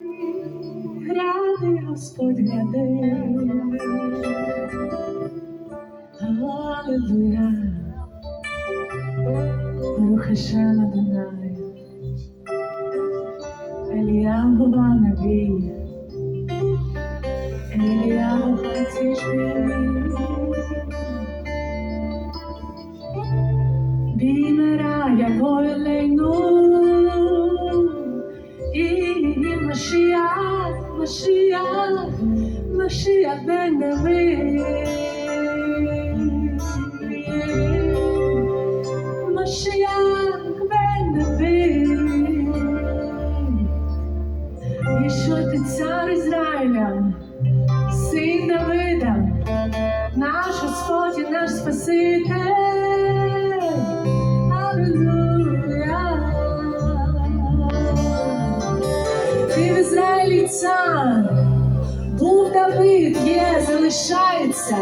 Гряди Господь гряди. Аллилуйя. Рухашана Дунай. Еліям була навій. Еліям у. Ізраїлі був Давид, є, залишається,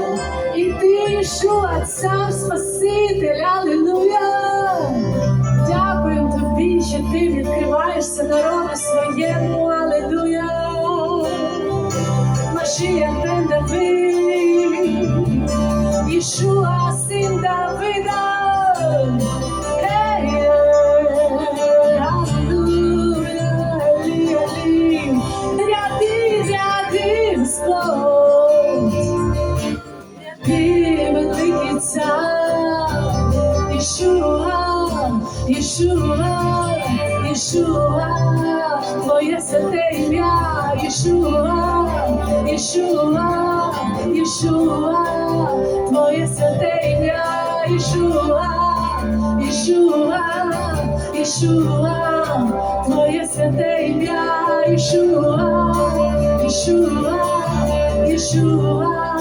і ти Ішуа, цар Спаситель. Аллилуйя. Дякую тобі, що ти відкриваєшся народу своєму, алелуя. Машія бен Давид, Ішуа, Ішуа, Ішуа, Твоє святе ім'я, Ішуа, Ішуа, Ішуа, Твоє святе ім'я, Ішуа, Ішуа, Ішуа,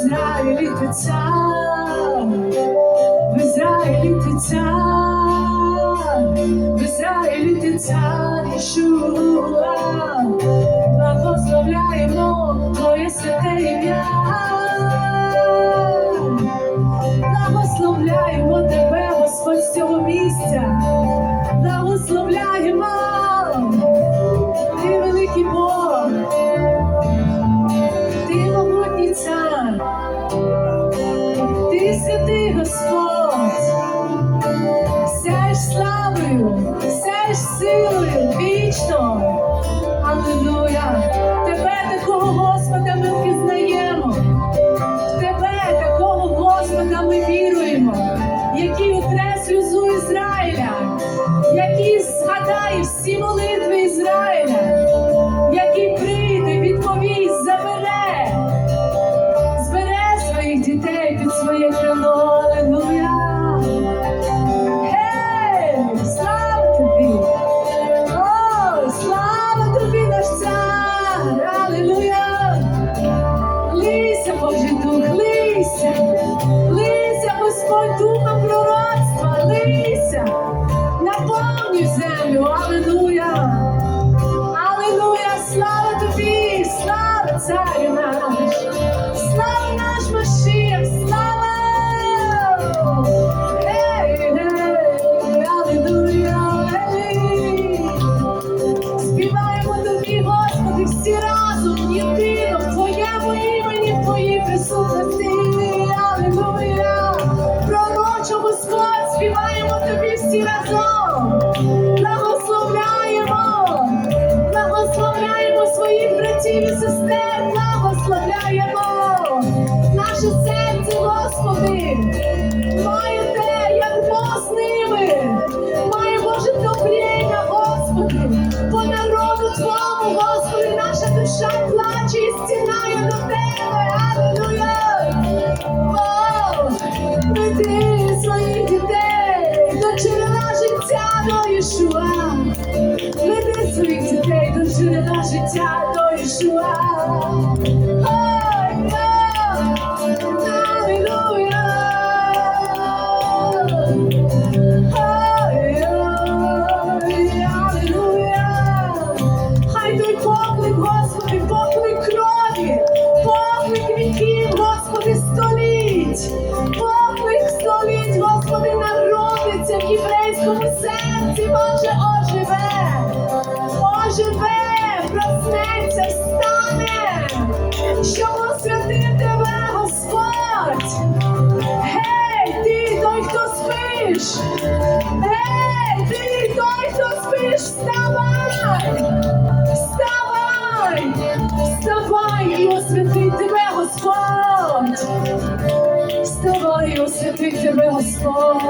Ізраїлі цар, в Ізраїлі цар, в Ізраїлі цар, Ішуа. Благословляємо Твоє святе ім'я. Ти Господь. Сяєш славою, сяєш силою вічно. Аллилуйя. Тебе такого Господа ми впізнаємо. В Тебе такого Господа ми віруємо, який утре сльозу царю наш, слава наш Машиях, слава! Ей, ей, аллилуйя, ей. Співаємо тобі, Господи, всі разом, єдино, в Твоєму імені, в Твоїй присутності. Аллилуйя! Пророчо Господь, співаємо тобі всі разом. Господи, маю те, як Бог з ними, має Боже творіння, Господи, по народу Твому, Господи, наша душа плаче і стінає до Тебе, Аллилуйя! Веди своїх дітей, до джерела життя до Ішуа, веди своїх дітей, до джерела життя до Ішуа. Проснеться, встане, щоб освятив тебе, Господь. Гей, ти той, хто спиш! Гей, ти той, хто спиш, вставай! Вставай! Вставай і освяти тебе, Господь! Вставай і освяти тебе, Господь!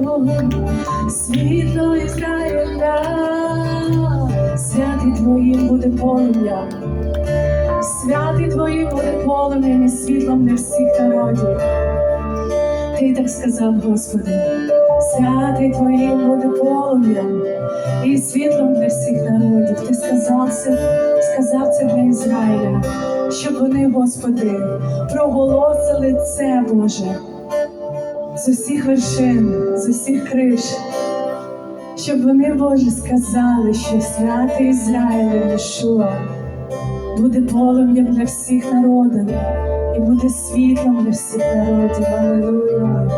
Вогню, світло Ізраїля, святий твоїм буде полум'я. Святий твоїм буде полум'ям і світлом для всіх народів. Ти так сказав, Господи, святий твоїм буде полум'ям і світлом для всіх народів. Ти сказав це, сказав це для Ізраїля, щоб вони, Господи, проголосили це, Боже, з усіх вершин, з усіх криш. Щоб вони, Боже, сказали, що святий Ізраїль Єшуа буде полум'ям для всіх народів і буде світлом для всіх народів. Аллилуйя.